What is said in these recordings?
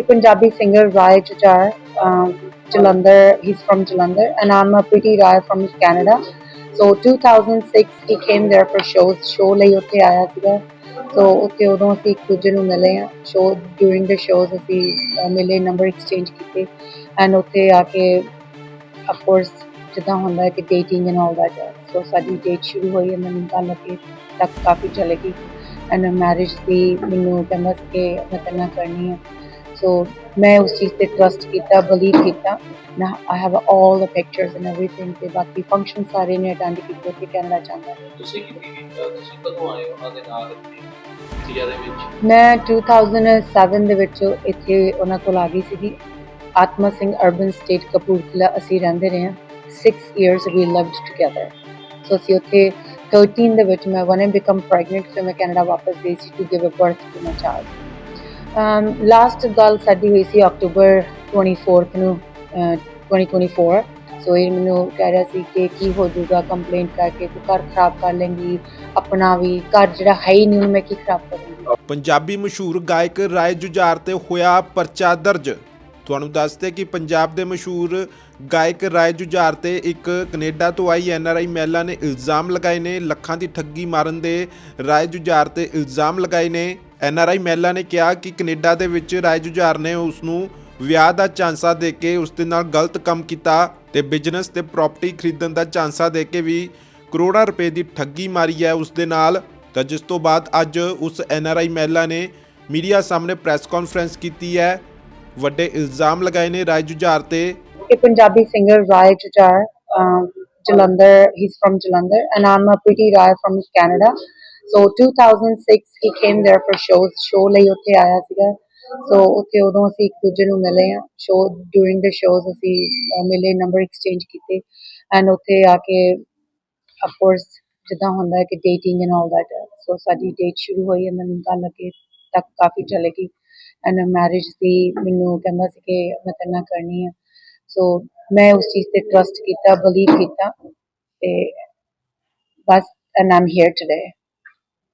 a Punjabi singer Rai Jujar, um, Jalandhar. He's from Jalandhar, and I'm a pretty Rai from Canada. So 2006 he came there for shows. Show ਲਈ ਉੱਥੇ ਆਇਆ ਸੀਗਾ ਸੋ ਉੱਥੇ ਉਦੋਂ ਅਸੀਂ ਇੱਕ ਦੂਜੇ ਨੂੰ ਮਿਲੇ ਆ ਸ਼ੋ ਡੂਰਿੰਗ ਦ ਸ਼ੋਜ਼ ਅਸੀਂ ਮਿਲੇ ਨੰਬਰ ਐਕਸਚੇਂਜ ਕੀਤੇ ਐਂਡ ਉੱਥੇ ਆ ਕੇ ਆਫ ਕੋਰਸ ਜਿੱਦਾਂ ਹੁੰਦਾ ਹੈ ਕਿ dating and all that so ਸਾਡੀ ਡੇਟ ਸ਼ੁਰੂ ਹੋਈ ਐਂਡ ਮੈਨੂੰ ਗੱਲ ਲੱਗੀ ਤੱਕ ਕਾਫੀ ਚਲੇਗੀ ਐਂਡ ਮੈਰਿਜ ਦੀ ਮੈਨੂੰ ਕਹਿੰਦਾ ਸੀ ਕਿ ਮੈਂ ਤੇਰੇ ਕਰਨੀ ਹੈ ਸੋ ਮੈਂ ਉਸ ਚੀਜ਼ ਤੇ ਟਰਸਟ ਕੀਤਾ ਬਲੀਵ ਕੀਤਾ ਨਾ I have all the pictures and everything ਤੇ ਬਾਕੀ ਫੰਕਸ਼ਨ ਸਾਰੇ ਨੇ ਅਟੈਂਡ ਕੀਤੇ ਤੇ ਕੈਨੇਡਾ ਜਾਂਦਾ ਤੁਸੀਂ ਕੀ ਕੀਤਾ ਤੁਸੀਂ ਕਦੋਂ ਆਏ ਉਹਨਾਂ ਦੇ ਨਾਲ ਇੰਡੀਆ ਦੇ ਵਿੱਚ ਮੈਂ 2007 ਦੇ ਵਿੱਚ ਇੱਥੇ ਉਹਨਾਂ ਕੋਲ ਆ ਗਈ ਸੀਗੀ ਆਤਮਾ ਸਿੰਘ ਅਰਬਨ ਸਟੇਟ ਕਪੂਰਥਲਾ ਅਸੀਂ ਰਹਿੰਦੇ ਰਹੇ ਹਾਂ 6 years we lived together so ਅਸੀਂ ਉੱਥੇ 13 ਦੇ ਵਿੱਚ ਮੈਂ ਵਨ ਬਿਕਮ ਪ੍ਰੈਗਨੈਂਟ ਫਿਰ ਮੈਂ ਕੈਨੇਡਾ ਵਾਪਸ ਗਈ ਸੀ to give a birth to my child um Um, last ਗੱਲ ਸਾਡੀ ਹੋਈ ਸੀ ਅਕਤੂਬਰ 24th ਨੂੰ 2024 ਸੋ ਇਹ ਮੈਨੂੰ ਕਹਿ ਰਿਹਾ ਸੀ ਕਿ ਕੀ ਹੋ ਜਾਊਗਾ ਕੰਪਲੇਂਟ ਕਰਕੇ ਤੂੰ ਘਰ ਖਰਾਬ ਕਰ ਲੇਂਗੀ, ਆਪਣਾ ਵੀ ਘਰ ਜਿਹੜਾ ਹੈ ਹੀ ਨਹੀਂ, ਮੈਂ ਕੀ ਖਰਾਬ ਕਰੂੰਗੀ? ਪੰਜਾਬੀ ਮਸ਼ਹੂਰ ਗਾਇਕ ਰਾਏ ਜੁਝਾਰ ਤੇ ਹੋਇਆ ਪਰਚਾ ਦਰਜ। ਤੁਹਾਨੂੰ ਦੱਸਦੇ ਕਿ ਪੰਜਾਬ ਦੇ ਮਸ਼ਹੂਰ ਗਾਇਕ ਰਾਏ ਜੁਝਾਰ ਤੇ ਇੱਕ ਕੈਨੇਡਾ ਤੋਂ ਆਈ ਐਨਆਰਆਈ ਮਹਿਲਾ ਨੇ ਇਲਜ਼ਾਮ ਲਗਾਏ ਨੇ, ਲੱਖਾਂ ਦੀ ਠੱਗੀ ਮਾਰਨ ਦੇ ਰਾਏ ਜੁਝਾਰ ਤੇ ਇਲਜ਼ਾਮ ਲਗਾਏ ਨੇ। ਐਨਆਰਆਈ ਮਹਿਲਾ ਨੇ ਕਿਹਾ ਕਿ ਕੈਨੇਡਾ ਦੇ ਵਿੱਚ ਰਾਏ ਜੁਝਾਰ ਨੇ ਉਸ ਨੂੰ ਵਿਆਹ ਦਾ ਚਾਂਸਾ ਦੇ ਕੇ ਉਸ ਦੇ ਨਾਲ ਗਲਤ ਕੰਮ ਕੀਤਾ ਤੇ ਬਿਜ਼ਨਸ ਤੇ ਪ੍ਰਾਪਰਟੀ ਖਰੀਦਣ ਦਾ ਚਾਂਸਾ ਦੇ ਕੇ ਵੀ ਕਰੋੜਾਂ ਰੁਪਏ ਦੀ ਠੱਗੀ ਮਾਰੀ ਹੈ ਉਸ ਦੇ ਨਾਲ। ਤਾਂ ਜਿਸ ਤੋਂ ਬਾਅਦ ਅੱਜ ਉਸ ਐਨਆਰਆਈ ਮਹਿਲਾ ਨੇ ਮੀਡੀਆ ਸਾਹਮਣੇ ਪ੍ਰੈਸ ਕਾਨਫਰੰਸ ਕੀਤੀ ਹੈ। ਵੱਡੇ ਇਲਜ਼ਾਮ ਲਗਾਏ ਨੇ ਰਾਏ ਜੁਝਾਰ ਤੇ। a Punjabi singer Rai Jujar, um, Jalandhar. He's from Jalandhar, and I'm a pretty Rai from Canada. 2006 he came there for shows. Show ਲਈ ਉੱਥੇ ਆਇਆ ਸੀਗਾ ਸੋ ਉੱਥੇ ਉਦੋਂ ਅਸੀਂ ਇੱਕ ਦੂਜੇ ਨੂੰ ਮਿਲੇ ਆ ਸ਼ੋ ਡੂਰਿੰਗ ਦ ਸ਼ੋਜ਼ ਅਸੀਂ ਮਿਲੇ ਨੰਬਰ ਐਕਸਚੇਂਜ ਕੀਤੇ ਐਂਡ ਉੱਥੇ ਆ ਕੇ ਆਫ ਕੋਰਸ ਜਿੱਦਾਂ ਹੁੰਦਾ ਹੈ ਕਿ dating and all that so ਸਾਡੀ ਡੇਟ ਸ਼ੁਰੂ ਹੋਈ ਐਂਡ ਮੈਨੂੰ ਗੱਲ ਲੱਗੇ ਤੱਕ ਕਾਫੀ ਚਲੇਗੀ ਐਂਡ ਮੈਰਿਜ ਦੀ ਮੈਨੂੰ ਕਹਿੰਦਾ ਸੀ ਕਿ ਮੈਂ ਤੇਰੇ ਕਰਨੀ ਹੈ ਸੋ ਮੈਂ ਉਸ ਚੀਜ਼ ਤੇ ਟਰਸਟ ਕੀਤਾ ਬਲੀਵ ਕੀਤਾ ਤੇ ਬਸ and I'm here today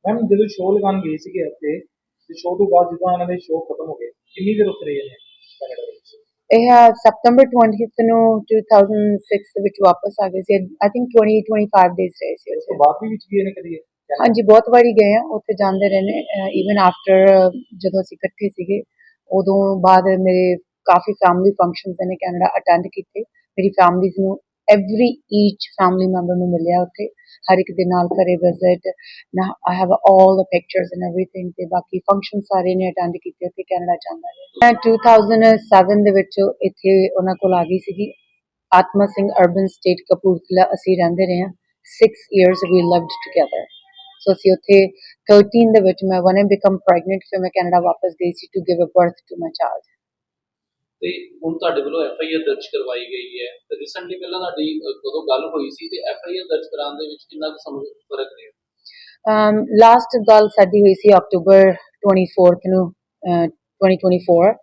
ma'am ਜਦੋਂ ਸ਼ੋਅ ਲਗਾਉਣ ਗਏ ਸੀਗੇ ਉੱਥੇ ਤੇ ਸ਼ੋਅ ਤੋਂ ਬਾਅਦ ਜਦੋਂ ਇਹਨਾਂ ਦੇ ਸ਼ੋਅ ਖਤਮ ਹੋ ਗਏ ਕਿੰਨੀ ਦੇਰ ਉੱਥੇ ਰਹੇ ਨੇ ਕੈਨੇਡਾ ਵਿੱਚ ਇਹ ਸਤੰਬਰ 20th ਨੂੰ 2006 ਦੇ ਵਿੱਚ ਵਾਪਸ ਆ ਗਏ ਸੀ ਆਈ ਥਿੰਕ 20 25 ਡੇਜ਼ ਰਹੇ ਸੀ ਉਸ ਤੋਂ ਬਾਅਦ ਵੀ ਵਿੱਚ ਗਏ ਨੇ ਕਦੀ? ਹਾਂਜੀ ਬਹੁਤ ਵਾਰੀ ਗਏ ਆ ਉੱਥੇ ਜਾਂਦੇ ਰਹੇ ਨੇ ਇਵਨ ਆਫਟਰ ਜਦੋਂ ਅਸੀਂ ਇਕੱਠੇ ਸੀਗੇ ਉਦੋਂ ਬਾਅਦ ਮੇਰੇ ਕਾਫੀ ਫੈਮਿਲੀ ਫੰਕਸ਼ਨਸ ਨੇ ਕੈਨੇਡਾ ਅਟੈਂਡ ਕੀਤੇ ਮੇਰੀ ਫੈਮਿਲੀਜ਼ ਨੂੰ ਐਵਰੀ ਈਚ ਫੈਮਿਲੀ ਮੈਂਬਰ ਨੂੰ ਮਿਲਿਆ ਉੱਥੇ ਹਰ ਇੱਕ ਦੇ ਨਾਲ ਘਰੇ ਵਿਜ਼ਿਟ ਨਾ I have all the pictures and everything ਤੇ ਬਾਕੀ ਫੰਕਸ਼ਨ ਸਾਰੇ ਨੇ ਅਟੈਂਡ ਕੀਤੇ ਉੱਥੇ ਕੈਨੇਡਾ ਜਾਂਦਾ ਰਿਹਾ ਮੈਂ 2007 ਦੇ ਵਿੱਚ ਇੱਥੇ ਉਹਨਾਂ ਕੋਲ ਆ ਗਈ ਸੀਗੀ ਆਤਮਾ ਸਿੰਘ ਅਰਬਨ ਸਟੇਟ ਕਪੂਰਥਲਾ ਅਸੀਂ ਰਹਿੰਦੇ ਰਹੇ ਹਾਂ 6 years we lived together so ਅਸੀਂ ਉੱਥੇ 13 ਦੇ ਵਿੱਚ ਮੈਂ ਵਨ ਬਿਕਮ ਪ੍ਰੈਗਨੈਂਟ ਫਿਰ ਮੈਂ ਕੈਨੇਡਾ ਵਾਪਸ ਗਈ ਸੀ to give a birth to my child ਤੇ ਹੁਣ ਤੁਹਾਡੇ ਵੱਲੋਂ ਐਫ ਆਈ ਆਰ ਦਰਜ ਕਰਵਾਈ ਗਈ ਹੈ। ਤੇ ਰੀਸੈਂਟਲੀ ਪਹਿਲਾਂ ਤੁਹਾਡੀ ਅਹ, ਕਦੋਂ ਗੱਲ ਹੋਈ ਸੀ ਤੇ ਐਫ ਆਈ ਆਰ ਦਰਜ ਕਰਾਉਣ ਦੇ ਵਿੱਚ ਕਿੰਨਾ ਕੁ ਸਮਾਂ ਫ਼ਰਕ ਰਿਹਾ? um ਲਾਸਟ ਗੱਲ ਸਾਡੀ ਹੋਈ ਸੀ ਅਕਤੂਬਰ 24th ਨੂੰ uh, 2024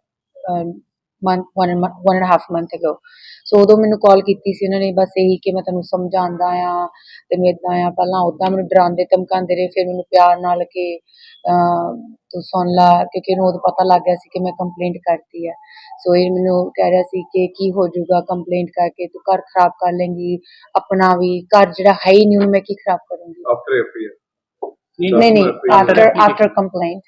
month one one and half month ago so ਉਦੋਂ ਮੈਨੂੰ ਕਾਲ ਕੀਤੀ ਸੀ ਉਹਨਾਂ ਨੇ ਬਸ ਇਹੀ ਕਿ ਮੈਂ ਤੈਨੂੰ ਸਮਝਾਉਂਦਾ ਆ ਤੈਨੂੰ ਇਦਾਂ ਆ ਪਹਿਲਾਂ ਉਦਾਂ ਮੈਨੂੰ ਡਰਾਉਂਦੇ ਧਮਕਾਉਂਦੇ ਰਹੇ ਫਿਰ ਮੈਨੂੰ ਪਿਆਰ ਨਾਲ ਕਿ ਤੂੰ ਸੁਣ ਲਾ ਕਿਉਂਕਿ ਇਹਨੂੰ ਉਦੋਂ ਪਤਾ ਲੱਗ ਗਿਆ ਸੀ ਕਿ ਮੈਂ ਕੰਪਲੇਂਟ ਕਰਤੀ ਹੈ ਸੋ ਇਹ ਮੈਨੂੰ ਕਹਿ ਰਿਹਾ ਸੀ ਕਿ ਕੀ ਹੋ ਜਾਊਗਾ ਕੰਪਲੇਂਟ ਕਰਕੇ ਤੂੰ ਘਰ ਖਰਾਬ ਕਰ ਲੇਂਗੀ ਆਪਣਾ ਵੀ ਘਰ ਜਿਹੜਾ ਹੈ ਹੀ ਨਹੀਂ ਉਹਨੂੰ ਮੈਂ ਕੀ ਖਰਾਬ ਕਰੂੰਗੀ. ਨਹੀਂ ਨਹੀਂ ਆਫਟਰ ਆਫter ਕੰਪਲੇਂਟ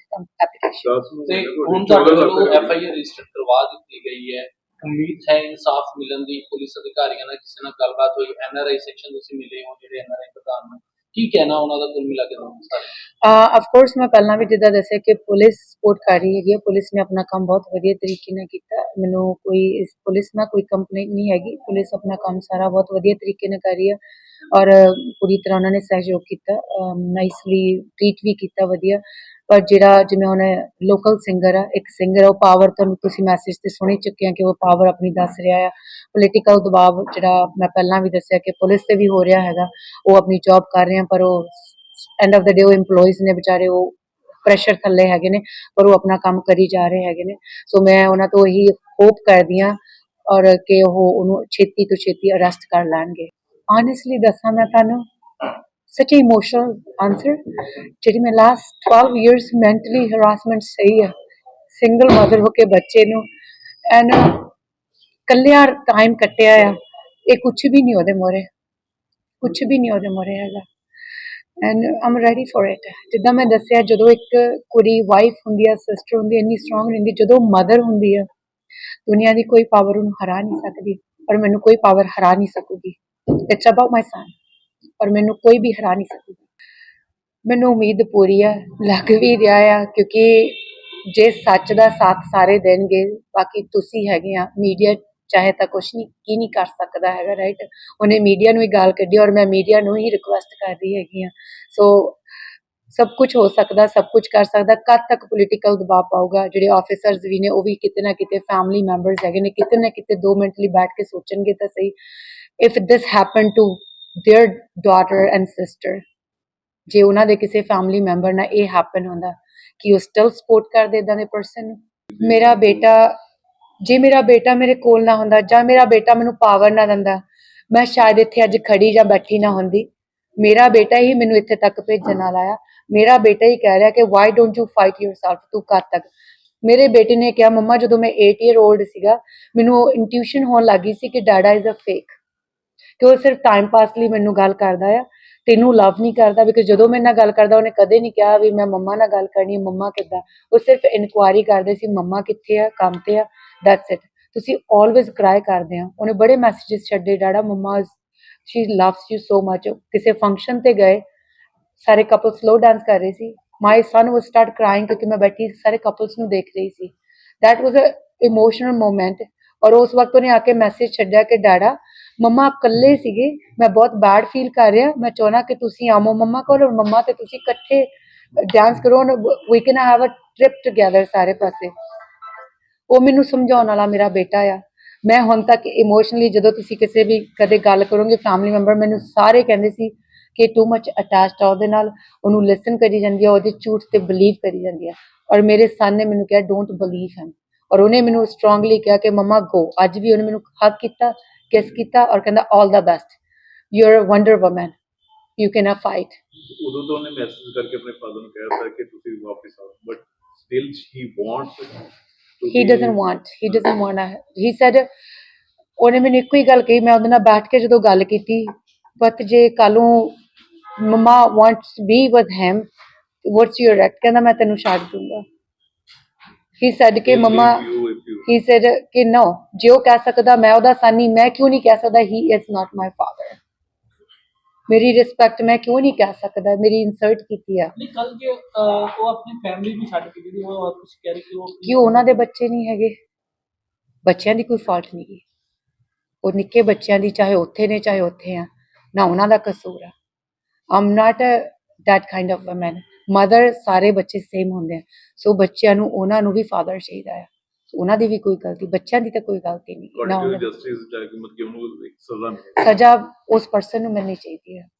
ਤੇ ਹੁਣ ਤੁਹਾਡੇ ਵੱਲੋਂ ਐਫ ਆਈ ਆਰ ਰਜਿਸਟਰ ਕਰਵਾ ਦਿੱਤੀ ਗਈ ਹੈ। ਉਮੀਦ ਹੈ ਇਨਸਾਫ ਮਿਲਣ ਦੀ ਪੁਲਿਸ ਅਧਿਕਾਰੀਆਂ ਨਾਲ ਕਿਸੇ ਨਾਲ ਗੱਲਬਾਤ ਹੋਈ। ਐਨ ਆਰ ਆਈ ਸੈਕਸ਼ਨ ਤੁਸੀਂ ਮਿਲੇ ਹੋ ਜਿਹੜੇ ਐਨ ਆਰ ਆਈ ਪ੍ਰਧਾਨ ਨੂੰ। ਕੀ ਕਹਿਣਾ ਉਹਨਾਂ ਦਾ ਕੁੱਲ ਮਿਲਾ ਕੇ ਤੁਹਾਨੂੰ ਸਾਰੇ ਆਫ ਕੋਰਸ ਮੈਂ ਪਹਿਲਾਂ ਵੀ ਜਿੱਦਾਂ ਦੱਸਿਆ ਕਿ ਪੁਲਿਸ ਸਪੋਰਟ ਕਰ ਰਹੀ ਹੈਗੀ ਹੈ। ਪੁਲਿਸ ਨੇ ਆਪਣਾ ਕੰਮ ਬਹੁਤ ਵਧੀਆ ਤਰੀਕੇ ਨਾਲ ਕੀਤਾ। ਮੈਨੂੰ ਕੋਈ ਇਸ ਪੁਲਿਸ ਨਾਲ ਕੋਈ ਕੰਪਲੇਂਟ ਨਹੀਂ ਹੈਗੀ। ਪੁਲਿਸ ਆਪਣਾ ਕੰਮ ਸਾਰਾ ਬਹੁਤ ਵਧੀਆ ਤਰੀਕੇ ਨਾਲ ਕਰ ਰਹੀ ਹੈ ਔਰ ਪੂਰੀ ਤਰ੍ਹਾਂ ਉਹਨਾਂ ਨੇ ਸਹਿਯੋਗ ਕੀਤਾ। ਨਾਈਸਲੀ ਟ੍ਰੀਟ ਵੀ ਕੀਤਾ ਵਧੀਆ। ਪਰ ਜਿਹੜਾ ਜਿਵੇਂ ਹੁਣ ਲੋਕਲ ਸਿੰਗਰ ਆ, ਇੱਕ ਸਿੰਗਰ ਆ, ਉਹ ਪਾਵਰ ਤੁਹਾਨੂੰ ਤੁਸੀਂ ਮੈਸੇਜ ਤੇ ਸੁਣ ਚੁੱਕੇ ਆ ਕਿ ਉਹ ਪਾਵਰ ਆਪਣੀ ਦੱਸ ਰਿਹਾ ਆ। ਪੋਲੀਟੀਕਲ ਦਬਾਅ ਜਿਹੜਾ ਮੈਂ ਪਹਿਲਾਂ ਵੀ ਦੱਸਿਆ ਕਿ ਪੁਲਿਸ ਤੇ ਵੀ ਹੋ ਰਿਹਾ ਹੈਗਾ, ਉਹ ਆਪਣੀ ਜੌਬ ਕਰ ਰਹੇ ਆ, ਪਰ ਉਹ ਐਂਡ ਆਫ ਦਾ ਡੇ ਉਹ EMPLOYEES ਨੇ ਵਿਚਾਰੇ ਉਹ ਪ੍ਰੈਸ਼ਰ ਥੱਲੇ ਹੈਗੇ ਨੇ, ਪਰ ਉਹ ਆਪਣਾ ਕੰਮ ਕਰੀ ਜਾ ਰਹੇ ਹੈਗੇ ਨੇ। ਸੋ ਮੈਂ ਉਹਨਾਂ ਤੋਂ ਇਹੀ ਹੋਪ ਕਰਦੀ ਆ ਔਰ ਕਿ ਉਹ ਉਹਨੂੰ ਛੇਤੀ ਤੋਂ ਛੇਤੀ ਅਰੈਸਟ ਕਰ ਲੈਣਗੇ। ਆਨੈਸਟਲੀ ਦੱਸਾਂ ਮੈਂ ਤੁਹਾਨੂੰ ਸੱਚ ਇਮੋਸ਼ਨਲ ਆਨਸਰ ਜਿਹੜੀ ਮੈਂ ਲਾਸਟ 12 ਇਅਰਸ ਮੈਂਟਲੀ ਹਰਾਸਮੈਂਟ ਸਹੀ ਹੈ ਸਿੰਗਲ ਮਦਰ ਹੋ ਕੇ ਬੱਚੇ ਨੂੰ ਐਨ ਕੱਲਿਆਂ ਟਾਈਮ ਕੱਟਿਆ ਆ ਇਹ ਕੁਝ ਵੀ ਨਹੀਂ ਉਹਦੇ ਮੋਰੇ ਕੁਝ ਵੀ ਨਹੀਂ ਉਹਦੇ ਮੋਰੇ ਹੈਗਾ and I'm ready for it ਜਿੱਦਾਂ ਮੈਂ ਦੱਸਿਆ ਜਦੋਂ ਇੱਕ ਕੁੜੀ ਵਾਈਫ ਹੁੰਦੀ ਆ ਸਿਸਟਰ ਹੁੰਦੀ ਆ, ਇੰਨੀ ਸਟਰੋਂਗ ਰਹਿੰਦੀ ਜਦੋਂ ਮਦਰ ਹੁੰਦੀ ਆ ਦੁਨੀਆ ਦੀ ਕੋਈ ਪਾਵਰ ਉਹਨੂੰ ਹਰਾ ਨਹੀਂ ਸਕਦੀ ਪਰ ਮੈਨੂੰ ਕੋਈ ਪਾਵਰ ਹਰਾ ਨਹੀਂ ਸਕੂਗੀ। ਇਟਸ ਅਬਾਊਟ ਮਾਈ ਸਨ ਪਰ ਮੈਨੂੰ ਕੋਈ ਵੀ ਹਰਾ ਨਹੀਂ ਸਕੂਗਾ ਮੈਨੂੰ ਉਮੀਦ ਪੂਰੀ ਆ, ਲੱਗ ਵੀ ਰਿਹਾ ਆ, ਕਿਉਂਕਿ ਜੇ ਸੱਚ ਦਾ ਸਾਥ ਸਾਰੇ ਦੇਣਗੇ, ਬਾਕੀ ਤੁਸੀਂ ਹੈਗੇ ਆ ਮੀਡੀਆ ਚਾਹੇ ਤਾਂ ਕੁਛ ਨਹੀਂ, ਕੀ ਨਹੀਂ ਕਰ ਸਕਦਾ ਹੈਗਾ ਰਾਈਟ ਉਹਨੇ ਮੀਡੀਆ ਨੂੰ ਹੀ ਗਾਲ ਕੱਢੀ ਔਰ ਮੈਂ ਮੀਡੀਆ ਨੂੰ ਹੀ ਰਿਕੁਐਸਟ ਕਰ ਰਹੀ ਹੈਗੀ ਆ। ਸੋ ਸਭ ਕੁਝ ਹੋ ਸਕਦਾ, ਸਭ ਕੁਝ ਕਰ ਸਕਦਾ, ਕਦ ਤੱਕ ਪੋਲੀਟੀਕਲ ਦਬਾਅ ਪਾਊਗਾ? ਜਿਹੜੇ ਆਫੀਸਰਸ ਵੀ ਨੇ, ਉਹ ਵੀ ਕਿਤੇ ਨਾ ਕਿਤੇ ਫੈਮਿਲੀ ਮੈਂਬਰਸ ਹੈਗੇ ਨੇ, ਕਿਤੇ ਨਾ ਕਿਤੇ 2 ਮਿੰਟ ਲਈ ਬੈਠ ਕੇ ਸੋਚਣਗੇ ਤਾਂ ਸਹੀ। If this happen to their daughter and sister ਜੇ ਉਹਨਾਂ ਦੇ ਕਿਸੇ ਫੈਮਿਲੀ ਮੈਂਬਰ ਨਾਲ ਇਹ ਹੈਪਨ ਹੁੰਦਾ ਕਿ ਉਹ ਸਟਿਲ ਸਪੋਰਟ ਕਰਦੇ ਇਦਾਂ ਦੇ ਪਰਸਨ ਮੇਰਾ ਬੇਟਾ ਜੇ ਮੇਰਾ ਬੇਟਾ ਮੇਰੇ ਕੋਲ ਨਾ ਹੁੰਦਾ ਜਾਂ ਮੇਰਾ ਬੇਟਾ ਮੈਨੂੰ ਪਾਵਰ ਨਾ ਦਿੰਦਾ ਮੈਂ ਸ਼ਾਇਦ ਇੱਥੇ ਅੱਜ ਖੜੀ ਜਾਂ ਬੈਠੀ ਨਾ ਹੁੰਦੀ। ਮੇਰਾ ਬੇਟਾ ਹੀ ਮੈਨੂੰ ਇੱਥੇ ਤੱਕ ਭੇਜਣ ਵਾਲਾ ਆ। ਮੇਰਾ ਬੇਟਾ ਹੀ ਕਹਿ ਰਿਹਾ ਕਿ why don't you fight yourself ਤੂੰ ਕਦ ਤੱਕ। ਮੇਰੇ ਬੇਟੇ ਨੇ ਕਿਹਾ ਮੰਮਾ ਜਦੋਂ ਮੈਂ 8 ਇਅਰ 올ਡ ਸੀਗਾ ਮੈਨੂੰ ਇੰਟਿਊਸ਼ਨ ਹੋਣ ਲੱਗੀ ਸੀ ਕਿ ਡਾਡਾ ਇਜ਼ ਅ ਫੇਕ ਕਿ ਉਹ ਸਿਰਫ ਟਾਈਮ ਪਾਸ ਲਈ ਮੈਨੂੰ ਗੱਲ ਕਰਦਾ ਆ ਤੈਨੂੰ ਲਵ ਨਹੀਂ ਕਰਦਾ ਬਿਕਾਜ਼ ਜਦੋਂ ਮੇਰੇ ਨਾਲ ਗੱਲ ਕਰਦਾ, ਉਹਨੇ ਕਦੇ ਨਹੀਂ ਕਿਹਾ ਵੀ ਮੈਂ ਮੰਮਾ ਨਾਲ ਗੱਲ ਕਰਨੀ ਹੈ, ਮੰਮਾ ਕਿੱਦਾਂ? ਉਹ ਸਿਰਫ ਇਨਕੁਆਇਰੀ ਕਰਦੇ ਸੀ, ਮੰਮਾ ਕਿੱਥੇ ਆ, ਕੰਮ ਤੇ ਆ ਦੈਟਸ ਇਟ ਤੁਸੀਂ ਆਲਵੇਜ਼ ਕਰਾਈ ਕਰਦੇ ਆ। ਉਹਨੇ ਬੜੇ ਮੈਸੇजेस ਛੱਡੇ ਡਾੜਾ mamma she loves you so much ਕਿਸੇ ਫੰਕਸ਼ਨ ਤੇ ਗਏ, ਸਾਰੇ ਕਪਲ ਸਲੋ ਡਾਂਸ ਕਰ ਰਹੇ ਸੀ। ਮਾਈ ਸਨ ਵਾਸ ਸਟਾਰਟ ਕਰਾਈਂਗ ਕਿਉਂਕਿ ਮੈਂ ਬੈਠੀ ਸਾਰੇ ਕਪਲਸ ਨੂੰ ਦੇਖ ਰਹੀ ਸੀ। That was a emotional moment ਔਰ ਉਸ ਵਕਤ ਉਹਨੇ ਆ ਕੇ ਮੈਸੇਜ ਛੱਡਿਆ ਕਿ, ਡੈਡਾ ਮੰਮਾ ਇਕੱਲੇ ਸੀਗੇ, ਮੈਂ ਬਹੁਤ ਬੈਡ ਫੀਲ ਕਰ ਰਿਹਾ, ਮੈਂ ਚਾਹਣਾ ਕਿ ਤੁਸੀਂ ਆਮੋ ਮੰਮਾ ਕੋਲ ਔਰ ਮੰਮਾ ਤੇ ਤੁਸੀਂ ਇਕੱਠੇ ਡਾਂਸ ਕਰੋ we can have a trip together ਸਾਰੇ ਪਾਸੇ। ਉਹ ਮੈਨੂੰ ਸਮਝਾਉਣ ਵਾਲਾ ਮੇਰਾ ਬੇਟਾ ਆ। ਮੈਂ ਹੁਣ ਤੱਕ ਇਮੋਸ਼ਨਲੀ ਜਦੋਂ ਤੁਸੀਂ ਕਿਸੇ ਵੀ ਕਦੇ ਗੱਲ ਕਰੋਗੇ ਫੈਮਿਲੀ ਮੈਂਬਰ ਮੈਨੂੰ ਸਾਰੇ ਕਹਿੰਦੇ ਸੀ ਕਿ ਟੂ ਮੱਚ ਅਟੈਚਡ ਆ ਉਹਦੇ ਨਾਲ, ਉਹਨੂੰ ਲਿਸਨ ਕਰੀ ਜਾਂਦੀ ਆ, ਉਹਦੇ ਝੂਠ ਤੇ ਬਲੀਵ ਕਰੀ ਜਾਂਦੀ ਆ। ਔਰ ਮੇਰੇ ਸਨ ਨੇ ਮੈਨੂੰ ਕਿਹਾ ਡੋਂਟ ਬਲੀਵ ਹਿਮ ਔਰ ਉਹਨੇ ਮੈਨੂੰ ਸਟਰੋਂਗਲੀ ਕਿਹਾ ਕਿ ਮਮਾ ਗੋ ਅੱਜ ਵੀ ਉਹਨੇ ਮੈਨੂੰ ਹੱਕ ਕੀਤਾ। ਕਿਸ ਕੀਤਾ ਔਰ ਕਹਿੰਦਾ 올 the best you are a wonder woman you can a fight ਉਦੋਂ ਤੋਂ ਉਹਨੇ ਮੈਸੇਜ ਕਰਕੇ ਆਪਣੇ ਫਾਦਰ ਨੂੰ ਕਹਿ ਦਿੱਤਾ ਕਿ ਤੁਸੀਂ ਵਾਪਸ ਆਓ। But still he wants doesn't want he doesn't want to he said ਉਹਨੇ ਮੈਨੂੰ ਇੱਕੋ ਹੀ ਗੱਲ ਕਹੀ ਮੈਂ ਉਹਦੇ ਨਾਲ ਬੈਠ ਕੇ ਜਦੋਂ ਗੱਲ ਕੀਤੀ ਬਟ ਜੇ ਕੱਲੋਂ mama wants be with him what's your right ਕਹਿੰਦਾ ਮੈਂ ਤੈਨੂੰ ਛੱਡ ਦੂੰਗਾ. He said ਕਿ ਮਮਾ he said ਕਿ no ਜੇ ਉਹ ਕਹਿ ਸਕਦਾ ਮੈਂ ਉਹਦਾ son ਨਹੀਂ ਮੈਂ ਕਿਉਂ ਨਹੀਂ ਕਹਿ ਸਕਦਾ he is not my father. ਮੇਰੀ ਰਿਸਪੈਕਟ ਮੈਂ ਕਿਉਂ ਨਹੀਂ ਕਹਿ ਸਕਦਾ ਮੇਰੀ ਇਨਸਰਟ ਕੀਤੀ ਆ ਨਹੀਂ ਕੱਲ ਅਹ, ਉਹ ਆਪਣੀ ਫੈਮਿਲੀ ਵੀ ਛੱਡ ਕੇ ਜਿਹੜੀ ਉਹ ਤੁਸੀਂ ਕਹਿ ਰਹੇ ਕਿ ਉਹ ਕਿ ਉਹਨਾਂ ਦੇ ਬੱਚੇ ਨਹੀਂ ਹੈਗੇ ਬੱਚਿਆਂ ਦੀ ਕੋਈ ਫਾਲਟ ਨਹੀਂ ਗੀ ਉਹ ਨਿੱਕੇ ਬੱਚਿਆਂ ਦੀ ਚਾਹੇ ਉੱਥੇ ਨੇ ਚਾਹੇ ਉੱਥੇ ਆ ਨਾ ਉਹਨਾਂ ਦਾ ਕਸੂਰ ਆ I'm not that kind of woman mother ਸਾਰੇ ਬੱਚੇ ਸੇਮ ਹੁੰਦੇ ਆ ਸੋ ਬੱਚਿਆਂ ਨੂੰ ਉਹਨਾਂ ਨੂੰ ਵੀ ਫਾਦਰ ਚਾਹੀਦਾ ਆ ਉਹਨਾਂ ਦੀ ਵੀ ਕੋਈ ਗਲਤੀ ਬੱਚਿਆਂ ਦੀ ਤਾਂ ਕੋਈ ਗਲਤੀ ਨਹੀਂ ਨਾ ਤੁਹਾਡੀ ਉਹਨਾਂ। ਜਸਟਿਸ ਚਾਹੇ ਕਿ ਮਤਲਬ ਕਿ ਉਹਨੂੰ ਇੱਕ ਸਜ਼ਾ ਮਿਲੇ ਸਜ਼ਾ ਉਸ ਪਰਸਨ ਨੂੰ ਮਿਲਣੀ ਚਾਹੀਦੀ ਹੈ